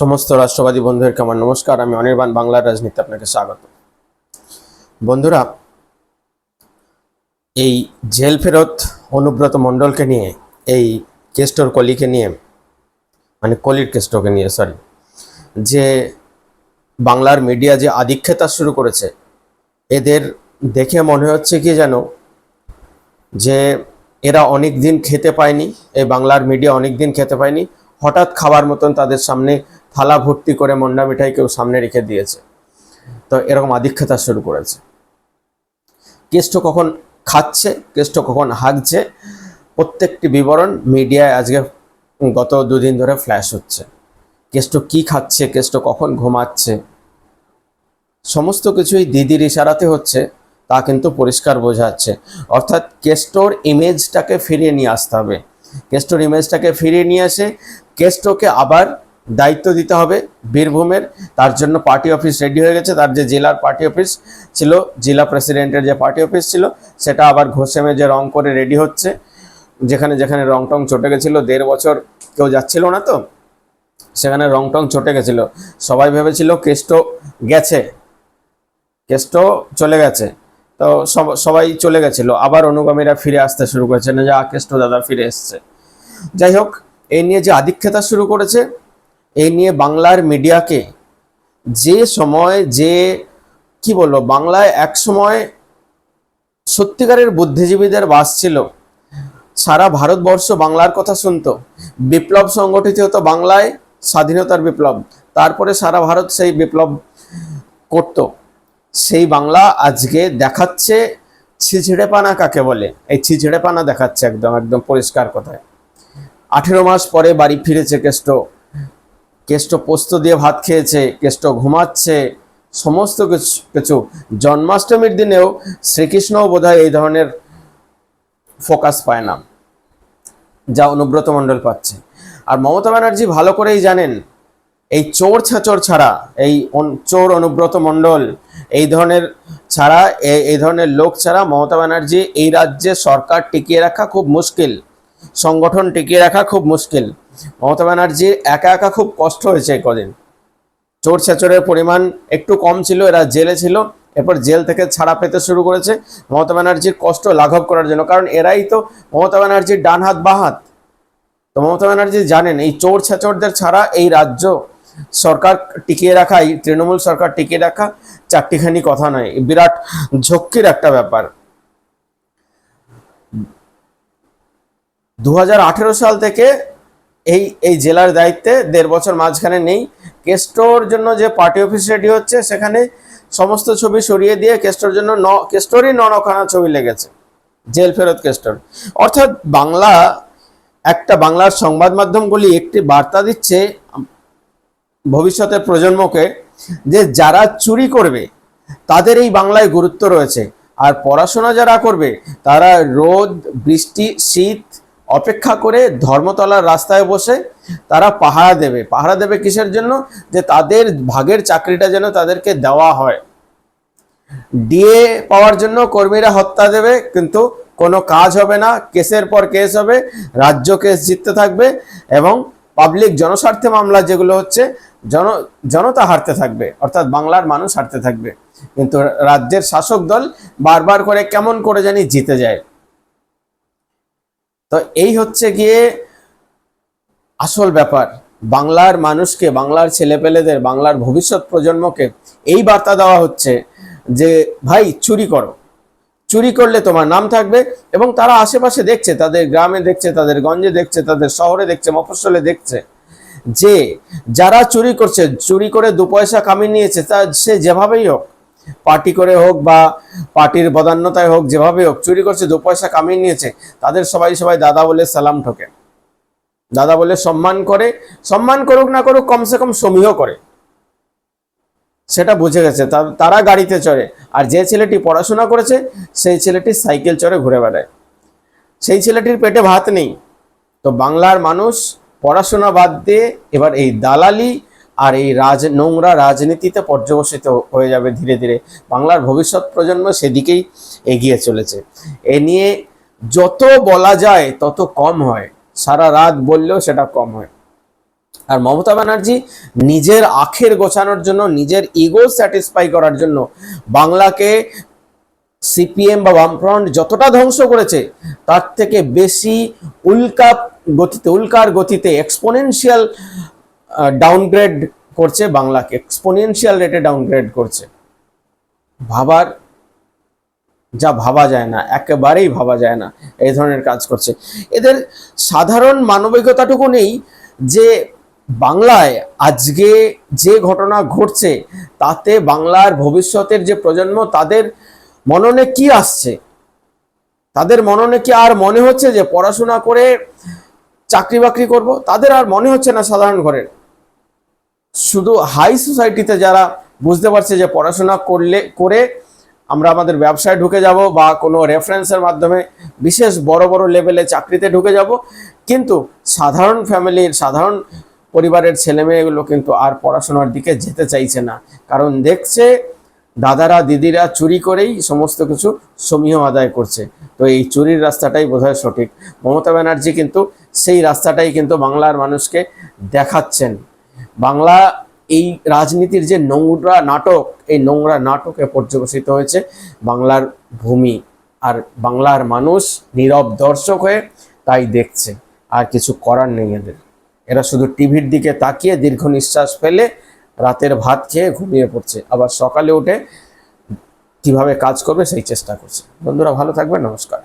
সমস্ত রাষ্ট্রবাদী বন্ধুদেরকে আমার নমস্কার। আমি অনির্বাণ বাংলার রাজনীতি আপনাকে স্বাগত। বন্ধুরা, এই জেল ফেরত অনুব্রত মণ্ডলকে নিয়ে, এই কেস্টোর কলিকে নিয়ে মানে কলির কেস্টোকে নিয়ে সরি যে বাংলার মিডিয়া যে আধিক্ষেতা শুরু করেছে, এদের দেখে মনে হচ্ছে কি যেন, যে এরা অনেক দিন খেতে পায়নি, এই বাংলার মিডিয়া অনেক দিন খেতে পায়নি, হঠাৎ খাবার মতন তাদের সামনে থালা ভর্তি করে মন্ডা মিঠাই কেউ সামনে রেখে দিয়েছে। তো এরকম আধিক্ষেতা শুরু করেছে। কেষ্ট কখন খাচ্ছে, কেষ্ট কখন হাঁকছে প্রত্যেকটি বিবরণ মিডিয়ায় আজকে গত দুদিন ধরে ফ্ল্যাশ হচ্ছে। কেষ্ট কি খাচ্ছে, কেষ্ট কখন ঘুমাচ্ছে, সমস্ত কিছুই দিদির ইশারাতে হচ্ছে, তা কিন্তু পরিষ্কার বোঝা যাচ্ছে অর্থাৎ কেষ্টর ইমেজটাকে ফিরিয়ে নিয়ে আসতে হবে। কেষ্টর ইমেজটাকে ফিরিয়ে নিয়ে এসে কেষ্টকে আবার দায়িত্ব দিতে হবে বীরভূমের। তার জন্য পার্টি অফিস রেডি হয়ে গেছে। তার যে জেলার পার্টি অফিস ছিল জেলা প্রেসিডেন্টের যে পার্টি অফিস ছিল সেটা আবার ঘোষেমে যে রং করে রেডি হচ্ছে। যেখানে যেখানে রং টং চটে গেছিল দেড় বছর কেউ যাচ্ছিল না তো? সেখানে রং টং চটে গেছিল। সবাই ভেবেছিল কেষ্ট গেছে। কেষ্ট চলে গেছে। তো সব- সবাই চলে গেছিল। আবার অনুগামীরা ফিরে আসতে শুরু করেছে। না যে আ, কেষ্ট দাদা ফিরে এসছে। যাই হোক এই নিয়ে যে আধিক্ষেতা শুরু করেছে এই নিয়ে বাংলার মিডিয়াকে যে সময় যে, কি বলব, বাংলায় এক সময় সত্যিকারের বুদ্ধিজীবীদের বাস ছিল। সারা ভারতবর্ষ বাংলার কথা শুনত। বিপ্লব সংগঠিত হতো বাংলায়, স্বাধীনতার বিপ্লব। তারপরে সারা ভারত সেই বিপ্লব করত। সেই বাংলা আজকে দেখাচ্ছে ছিছড়েপানা কাকে বলে? এই ছিছড়েপানা দেখাচ্ছে একদম একদম পরিষ্কার কথায়। আঠেরো মাস পরে বাড়ি ফিরেছে কেষ্ট। কেষ্ট পোস্ত দিয়ে ভাত খেয়েছে, কেষ্ট ঘুমাচ্ছে, সমস্ত কিছু জন্মাষ্টমীর দিনেও শ্রীকৃষ্ণও বোধহয় এই ধরনের ফোকাস পায় না, যা অনুব্রত মণ্ডল পাচ্ছে। আর মমতা ব্যানার্জি ভালো করেই জানেন, এই চোর ছাচোর ছাড়া, এই চোর অনুব্রত মণ্ডল, এই ধরনের ছাড়া এই ধরনের লোক ছাড়া মমতা ব্যানার্জি এই রাজ্যে সরকার টিকিয়ে রাখা খুব মুশকিল, সংগঠন টিকিয়ে রাখা খুব মুশকিল। মমতা ব্যানার্জির একা একা খুব কষ্ট হয়েছে কদিন। চোর ছেচরের পরিমাণ একটু কম ছিল, এরা জেলে ছিল, এরপর জেল থেকে ছাড়া পেতে শুরু করেছে। মমতা ব্যানার্জির কষ্ট লাঘব করার জন্য, কারণ এরাই তো মমতা ব্যানার্জির ডান হাত বা হাত তো মমতা ব্যানার্জি জানেন, এই চোর ছেচরদের ছাড়া এই রাজ্য সরকার টিকিয়ে রাখা এই তৃণমূল সরকার টিকিয়ে রাখা চারটিখানি কথা নয় বিরাট ঝক্কির একটা ব্যাপার। দু হাজার আঠেরো সাল থেকে এই এই জেলার দায়িত্বে দেড় বছর মাঝখানে নেই। কেস্টোর জন্য যে পার্টি অফিস রেডি হচ্ছে, সেখানে সমস্ত ছবি সরিয়ে দিয়ে কেস্টোর জন্য ন কেস্টোরই নখানা ছবি লেগেছে। জেল ফেরত কেস্টোর অর্থাৎ বাংলা, একটা বাংলার সংবাদ মাধ্যমগুলি একটি বার্তা দিচ্ছে ভবিষ্যতের প্রজন্মকে যে যারা চুরি করবে, তাদের এই বাংলায় গুরুত্ব রয়েছে। আর পড়াশোনা যারা করবে, তারা রোদ, বৃষ্টি, শীত অপেক্ষা করে ধর্মতলার রাস্তায় বসে তারা পাহারা দেবে। পাহারা দেবে কিসের জন্য? যে তাদের ভাগের চাকরিটা যেন তাদেরকে দেওয়া হয়। ডিএ পাওয়ার জন্য কর্মীরা হত্যা দেবে, কিন্তু কোনো কাজ হবে না। কেসের পর কেস হবে, রাজ্য কেস জিততে থাকবে এবং পাবলিক জনস্বার্থে মামলা যেগুলো হচ্ছে, জন, জনতা হারতে থাকবে, অর্থাৎ বাংলার মানুষ হারতে থাকবে। কিন্তু রাজ্যের শাসক দল বারবার করে কেমন করে জানি জিতে যায়। তো এই হচ্ছে গিয়ে আসল ব্যাপার। বাংলার মানুষকে, বাংলার ছেলেপেলেদের, বাংলার ভবিষ্যৎ প্রজন্মকে এই বার্তা দেওয়া হচ্ছে যে, ভাই, চুরি করো। চুরি করলে তোমার নাম থাকবে এবং তারা আশেপাশে দেখছে, তাদের গ্রামে দেখছে, তাদের গঞ্জে দেখছে, তাদের শহরে দেখছে, মফস্বলে দেখছে যে, যারা চুরি করছে, চুরি করে দু পয়সা কামিয়ে নিয়েছে, তা সে যেভাবেই হোক পার্টি করে হোক বা পার্টির বদান্যতায় হোক যেভাবে হোক, চুরি করছে, দু পয়সা কামিয়ে নিয়েছে, তাদের সবাই সবাই দাদা বলে সালাম ঠোকে। দাদা বলে সম্মান করে, সম্মান করুক না করুক, কমসে কম সমীহ করে। সেটা বুঝে গেছে তারা গাড়িতে চড়ে, আর যে ছেলেটি পড়াশোনা করেছে, সেই ছেলেটি সাইকেল চড়ে ঘুরে বেড়ায়। সেই ছেলেটির পেটে ভাত নেই। তো বাংলার মানুষ পড়াশোনা বাদ দিয়ে এবার এই দালালি আর এই রাজ নোংরা রাজনীতিতে পর্যবসিত হয়ে যাবে ধীরে ধীরে। বাংলার ভবিষ্যৎ প্রজন্ম সেদিকেই এগিয়ে চলেছে। এ নিয়ে যত বলা যায় তত কম হয়। সারা রাত বললেও সেটা কম হয়। আর মমতা ব্যানার্জি নিজের আখের গোছানোর জন্য, নিজের ইগো স্যাটিসফাই করার জন্য বাংলাকে সিপিএম বা বামফ্রন্ট যতটা ধ্বংস করেছে, তার থেকে বেশি উল্কা গতিতে, উল্কার গতিতে এক্সপোনেনশিয়াল ডাউনগ্রেড করছে বাংলাকে এক্সপোনেনশিয়াল রেটে ডাউনগ্রেড করছে। ভাবার, যা ভাবা যায় না, একেবারেই ভাবা যায় না, এই ধরনের কাজ করছে। এদের সাধারণ মানবিকতাটুকু নেই যে বাংলায় আজকে যে ঘটনা ঘটছে, তাতে বাংলার ভবিষ্যতের যে প্রজন্ম, তাদের মননে কি আসছে? তাদের মননে কি আর মনে হচ্ছে যে পড়াশোনা করে চাকরি বাকরি করব? তাদের আর মনে হচ্ছে না সাধারণ ঘরের। শুধু হাই সোসাইটিতে যারা বুঝতে পারছে যে পড়াশোনা করলে, করে আমরা আমাদের ব্যবসায় ঢুকে যাব বা কোনো রেফারেন্সের মাধ্যমে বিশেষ বড় বড় লেভেলে চাকরিতে ঢুকে যাব। কিন্তু সাধারণ ফ্যামিলির সাধারণ পরিবারের ছেলে মেয়েগুলো কিন্তু আর পড়াশোনার দিকে যেতে চাইছে না। কারণ দেখছে দাদারা, দিদিরা চুরি করেই সমস্ত কিছু সমীহ আদায় করছে। তো এই চুরির রাস্তাটাই বোধহয় সঠিক। মমতা ব্যানার্জি কিন্তু সেই রাস্তাটাই কিন্তু বাংলার মানুষকে দেখাচ্ছেন। বাংলা এই রাজনীতির যে নোংরা নাটক, এই নোংরা নাটকে পর্যবসিত হয়েছে বাংলার ভূমি। আর বাংলার মানুষ নীরব দর্শক হয়ে তাই দেখছে। আর কিছু করার নেই এদের। এরা শুধু টিভির দিকে তাকিয়ে দীর্ঘ নিঃশ্বাস ফেলে রাতের ভাত খেয়ে ঘুমিয়ে পড়ছে। আবার সকালে উঠে কীভাবে কাজ করবে সেই চেষ্টা করছে। বন্ধুরা, ভালো থাকবে নমস্কার।